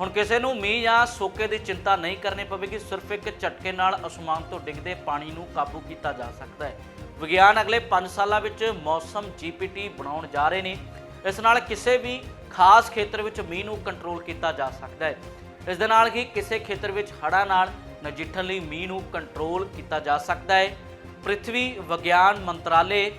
ਹੁਣ ਕਿਸੇ ਨੂੰ ਮੀਂਹ ਜਾਂ ਸੋਕੇ ਦੀ ਚਿੰਤਾ ਨਹੀਂ ਕਰਨੀ ਪਵੇਗੀ, ਸਿਰਫ ਇੱਕ ਝਟਕੇ ਨਾਲ ਅਸਮਾਨ ਤੋਂ ਡਿੱਗਦੇ ਪਾਣੀ ਨੂੰ ਕਾਬੂ ਕੀਤਾ ਜਾ ਸਕਦਾ ਹੈ। ਵਿਗਿਆਨ ਅਗਲੇ 5 ਸਾਲਾਂ ਵਿੱਚ ਮੌਸਮ ਜੀਪੀਟੀ ਬਣਾਉਣ ਜਾ ਰਹੇ ਨੇ। ਇਸ ਨਾਲ ਕਿਸੇ ਵੀ ਖਾਸ ਖੇਤਰ ਵਿੱਚ ਮੀਂਹ ਨੂੰ ਕੰਟਰੋਲ ਕੀਤਾ ਜਾ ਸਕਦਾ ਹੈ। ਇਸ ਦੇ ਨਾਲ ਹੀ ਕਿਸੇ ਖੇਤਰ ਵਿੱਚ ਹੜ੍ਹਾਂ ਨਾਲ ਨਜਿੱਠਣ ਲਈ ਮੀਂਹ ਨੂੰ ਕੰਟਰੋਲ ਕੀਤਾ ਜਾ ਸਕਦਾ ਹੈ। ਪ੍ਰਿਥਵੀ ਵਿਗਿਆਨ ਮੰਤਰਾਲੇ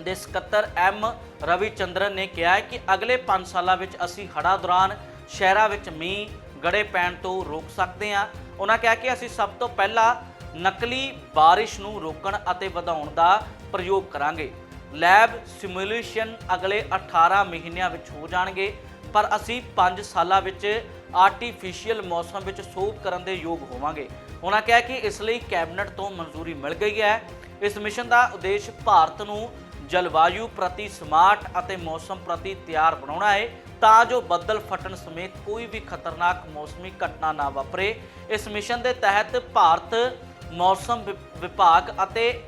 ਦੇ ਸਕੱਤਰ ਐਮ ਰਵੀ ਚੰਦਰਨ ਨੇ ਕਿਹਾ ਹੈ ਕਿ ਅਗਲੇ 5 ਸਾਲਾਂ ਵਿੱਚ ਅਸੀਂ ਹੜ੍ਹਾਂ ਦੌਰਾਨ ਸ਼ਹਿਰਾਂ ਵਿੱਚ ਮੀਂਹ ਗੜੇ ਪੈਣ ਤੋਂ ਰੋਕ ਸਕਦੇ ਹਾਂ। ਉਹਨਾਂ ਕਿਹਾ ਕਿ ਅਸੀਂ ਸਭ ਤੋਂ ਪਹਿਲਾਂ ਨਕਲੀ ਬਾਰਿਸ਼ ਨੂੰ ਰੋਕਣ ਅਤੇ ਵਧਾਉਣ ਦਾ ਪ੍ਰਯੋਗ ਕਰਾਂਗੇ। ਲੈਬ ਸਿਮੂਲੇਸ਼ਨ ਅਗਲੇ 18 ਮਹੀਨਿਆਂ ਵਿੱਚ ਹੋ ਜਾਣਗੇ, ਪਰ ਅਸੀਂ 5 ਸਾਲਾਂ ਵਿੱਚ ਆਰਟੀਫੀਸ਼ੀਅਲ ਮੌਸਮ ਵਿੱਚ ਸੋਧ ਕਰਨ ਦੇ ਯੋਗ ਹੋਵਾਂਗੇ। ਉਹਨਾਂ ਕਿਹਾ ਕਿ ਇਸ ਲਈ ਕੈਬਨਿਟ ਤੋਂ ਮਨਜ਼ੂਰੀ ਮਿਲ ਗਈ ਹੈ। ਇਸ ਮਿਸ਼ਨ ਦਾ ਉਦੇਸ਼ ਭਾਰਤ ਨੂੰ ਜਲਵਾਯੂ ਪ੍ਰਤੀ ਸਮਾਰਟ ਅਤੇ ਮੌਸਮ ਪ੍ਰਤੀ ਤਿਆਰ ਬਣਾਉਣਾ ਹੈ ਤਾਂ ਜੋ ਬੱਦਲ ਫਟਣ ਸਮੇਤ ਕੋਈ ਵੀ ਖਤਰਨਾਕ ਮੌਸਮੀ ਘਟਨਾ ਨਾ ਵਾਪਰੇ। ਇਸ ਮਿਸ਼ਨ ਦੇ ਤਹਿਤ ਭਾਰਤ ਮੌਸਮ ਵਿ- ਵਿਭਾਗ ਅਤੇ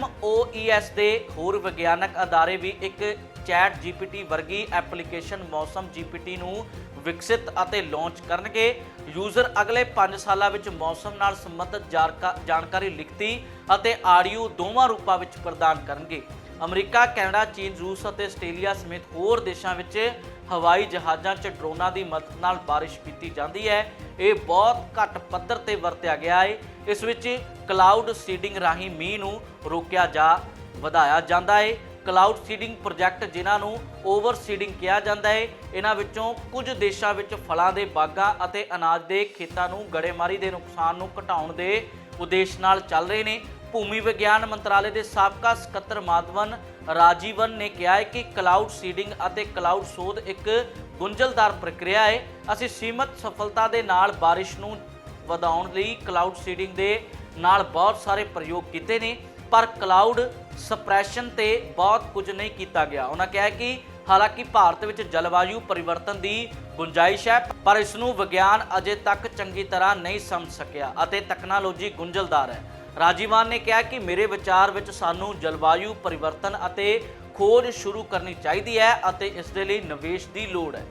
MOES ਦੇ ਹੋਰ ਵਿਗਿਆਨਕ ਅਦਾਰੇ ਵੀ ਇੱਕ ਚੈਟ GPT ਵਰਗੀ ਐਪਲੀਕੇਸ਼ਨ ਮੌਸਮ GPT ਨੂੰ ਵਿਕਸਿਤ ਅਤੇ ਲਾਂਚ ਕਰਨਗੇ। ਯੂਜ਼ਰ ਅਗਲੇ 5 ਸਾਲਾਂ ਵਿੱਚ ਮੌਸਮ ਨਾਲ ਸੰਬੰਧਿਤ ਜਾਰਕਾ- ਜਾਣਕਾਰੀ ਲਿਖਤੀ ਅਤੇ ਆਡੀਓ ਦੋਵਾਂ ਰੂਪਾਂ ਵਿੱਚ ਪ੍ਰਦਾਨ ਕਰਨਗੇ। ਅਮਰੀਕਾ, ਕੈਨੇਡਾ, ਚੀਨ, ਰੂਸ ਅਤੇ ਆਸਟ੍ਰੇਲੀਆ ਸਮੇਤ ਹੋਰ ਦੇਸ਼ਾਂ ਵਿੱਚ ਹਵਾਈ ਜਹਾਜ਼ਾਂ 'ਚ ਡਰੋਨਾਂ ਦੀ ਮਦਦ ਨਾਲ ਬਾਰਿਸ਼ ਕੀਤੀ ਜਾਂਦੀ ਹੈ। ਇਹ ਬਹੁਤ ਘੱਟ ਪੱਧਰ ਤੇ ਵਰਤਿਆ ਗਿਆ ਹੈ ਇਸ ਵਿੱਚ ਕਲਾਊਡ ਸੀਡਿੰਗ ਰਾਹੀਂ ਮੀਂਹ ਨੂੰ ਰੋਕਿਆ ਜਾ, ਵਧਾਇਆ ਜਾਂਦਾ ਹੈ ਕਲਾਊਡ ਸੀਡਿੰਗ ਪ੍ਰੋਜੈਕਟ ਜਿਨ੍ਹਾਂ ਨੂੰ ਓਵਰ ਸੀਡਿੰਗ ਕਿਹਾ ਜਾਂਦਾ ਹੈ ਇਹਨਾਂ ਵਿੱਚੋਂ ਕੁਝ ਦੇਸ਼ਾਂ ਵਿੱਚ ਫਲਾਂ ਦੇ ਬਾਗਾਂ ਅਤੇ ਅਨਾਜ ਦੇ ਖੇਤਾਂ ਨੂੰ ਗੜੇਮਾਰੀ ਦੇ ਨੁਕਸਾਨ ਨੂੰ ਘਟਾਉਣ ਦੇ ਉਦੇਸ਼ ਨਾਲ ਚੱਲ ਰਹੇ ਨੇ। ਭੂਮੀ ਵਿਗਿਆਨ ਮੰਤਰਾਲੇ ਦੇ ਸਾਬਕਾ ਸਕੱਤਰ ਮਾਧਵਨ ਰਾਜੀਵਨ ਨੇ ਕਿਹਾ ਹੈ ਕਿ ਕਲਾਊਡ ਸੀਡਿੰਗ ਅਤੇ ਕਲਾਊਡ ਸੋਧ ਇੱਕ ਗੁੰਝਲਦਾਰ ਪ੍ਰਕਿਰਿਆ ਹੈ। ਅਸੀਂ ਸੀਮਤ ਸਫਲਤਾ ਦੇ ਨਾਲ ਬਾਰਿਸ਼ ਨੂੰ ਵਧਾਉਣ ਲਈ ਕਲਾਊਡ ਸੀਡਿੰਗ ਦੇ ਨਾਲ ਬਹੁਤ ਸਾਰੇ ਪ੍ਰਯੋਗ ਕੀਤੇ ਨੇ, ਪਰ ਕਲਾਊਡ ਸਪਰੈਸ਼ਨ ਤੇ ਬਹੁਤ ਕੁਝ ਨਹੀਂ ਕੀਤਾ ਗਿਆ। ਉਹਨਾਂ ਕਿਹਾ ਕਿ ਹਾਲਾਂਕਿ ਭਾਰਤ ਵਿੱਚ ਜਲਵਾਯੂ ਪਰਿਵਰਤਨ ਦੀ ਗੁੰਜਾਇਸ਼ ਹੈ, ਪਰ ਇਸ ਨੂੰ ਵਿਗਿਆਨ ਅਜੇ ਤੱਕ ਚੰਗੀ ਤਰ੍ਹਾਂ ਨਹੀਂ ਸਮਝ ਸਕਿਆ ਅਤੇ ਤਕਨਾਲੋਜੀ ਗੁੰਝਲਦਾਰ ਹੈ। ਰਾਜੀਵਾਨ ਨੇ ਕਿਹਾ ਕਿ ਮੇਰੇ ਵਿਚਾਰ ਵਿੱਚ ਸਾਨੂੰ ਜਲਵਾਯੂ ਪਰਿਵਰਤਨ ਅਤੇ ਖੋਜ ਸ਼ੁਰੂ ਕਰਨੀ ਚਾਹੀਦੀ ਹੈ ਅਤੇ ਇਸ ਦੇ ਲਈ ਨਿਵੇਸ਼ ਦੀ ਲੋੜ ਹੈ।